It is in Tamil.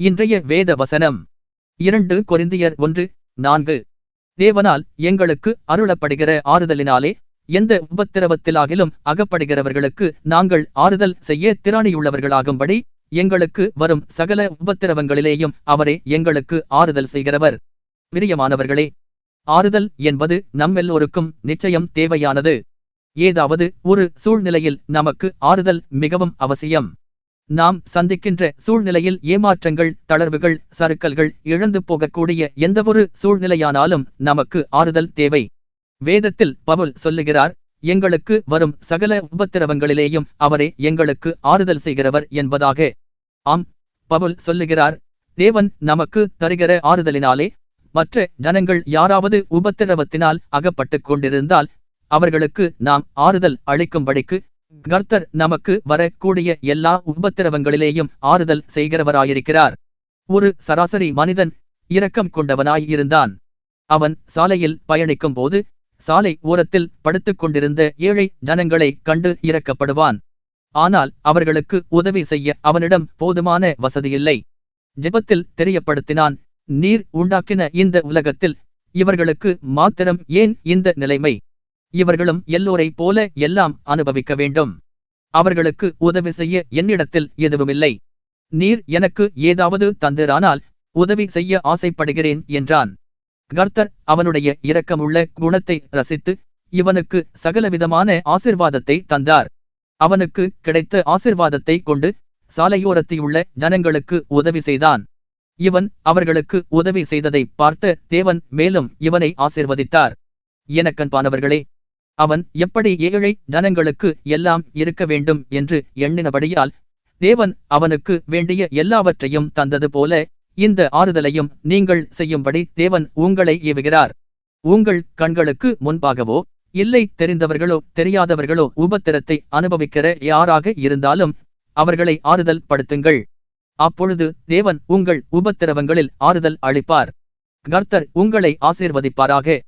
இன்றைய வேத வசனம். இரண்டு கொரிந்தியர் ஒன்று நான்கு. தேவனால் எங்களுக்கு அருளப்படுகிற ஆறுதலினாலே எந்த உபத்திரவத்திலாகிலும் அகப்படுகிறவர்களுக்கு நாங்கள் ஆறுதல் செய்ய திராணியுள்ளவர்களாகும்படி எங்களுக்கு வரும் சகல உபத்திரவங்களிலேயும் அவரே எங்களுக்கு ஆறுதல் செய்கிறவர். பிரியமானவர்களே ஆறுதல் என்பது நம்மெல்லோருக்கும் நிச்சயம் தேவையானது. ஏதாவது ஒரு சூழ்நிலையில் நமக்கு ஆறுதல் மிகவும் அவசியம். நாம் சந்திக்கின்ற சூழ்நிலையில் ஏமாற்றங்கள் தளர்வுகள் சறுக்கல்கள் இழந்து போகக்கூடிய எந்தவொரு சூழ்நிலையானாலும் நமக்கு ஆறுதல் தேவை. வேதத்தில் பவுல் சொல்லுகிறார் எங்களுக்கு வரும் சகல உபத்திரவங்களிலேயும் அவரே எங்களுக்கு ஆறுதல் செய்கிறவர் என்பதாக. ஆம் பவுல் சொல்லுகிறார் தேவன் நமக்கு தருகிற ஆறுதலினாலே மற்ற ஜனங்கள் யாராவது உபத்திரவத்தினால் அகப்பட்டுக் கொண்டிருந்தால் அவர்களுக்கு நாம் ஆறுதல் அளிக்கும்படிக்கு கர்த்தர் நமக்கு வரக்கூடிய எல்லா உபத்திரவங்களிலேயும் ஆறுதல் செய்கிறவராயிருக்கிறார். ஒரு சராசரி மனிதன் இரக்கம் கொண்டவனாயிருந்தான் அவன் சாலையில் பயணிக்கும் போது சாலை ஓரத்தில் படுத்துக் கொண்டிருந்த ஏழை ஜனங்களை கண்டு இறக்கப்படுவான் ஆனால் அவர்களுக்கு உதவி செய்ய அவனிடம் போதுமான வசதியில்லை ஜெபத்தில் தெரியப்படுத்தினான் நீர் உண்டாக்கின இந்த உலகத்தில் இவர்களுக்கு மாத்திரம் ஏன் இந்த நிலைமை? இவர்களும் எல்லோரைப் போல எல்லாம் அனுபவிக்க வேண்டும். அவர்களுக்கு உதவி செய்ய என்னிடத்தில் எதுவுமில்லை. நீர் எனக்கு ஏதாவது தந்திரானால் உதவி செய்ய ஆசைப்படுகிறேன் என்றான். கர்த்தர் அவனுடைய இரக்கமுள்ள குணத்தை ரசித்து இவனுக்கு சகலவிதமான ஆசிர்வாதத்தை தந்தார். அவனுக்கு கிடைத்த ஆசிர்வாதத்தை கொண்டு சாலையோரத்தியுள்ள ஜனங்களுக்கு உதவி செய்தான். இவன் அவர்களுக்கு உதவி செய்ததை பார்த்த தேவன் மேலும் இவனை ஆசிர்வதித்தார். எனக்கன்பானவர்களே அவன் எப்படி ஏழை ஜனங்களுக்கு எல்லாம் இருக்க வேண்டும் என்று எண்ணினபடியால் தேவன் அவனுக்கு வேண்டிய எல்லாவற்றையும் தந்தது போல இந்த ஆறுதலையும் நீங்கள் செய்யும்படி தேவன் உங்களை ஏவுகிறார். உங்கள் கண்களுக்கு முன்பாகவோ இல்லை தெரிந்தவர்களோ தெரியாதவர்களோ உபத்திரத்தை அனுபவிக்கிற யாராக இருந்தாலும் அவர்களை ஆறுதல் படுத்துங்கள். அப்பொழுது தேவன் உங்கள் உபத்திரவங்களில் ஆறுதல் அளிப்பார். கர்த்தர் உங்களை ஆசீர்வதிப்பாராக.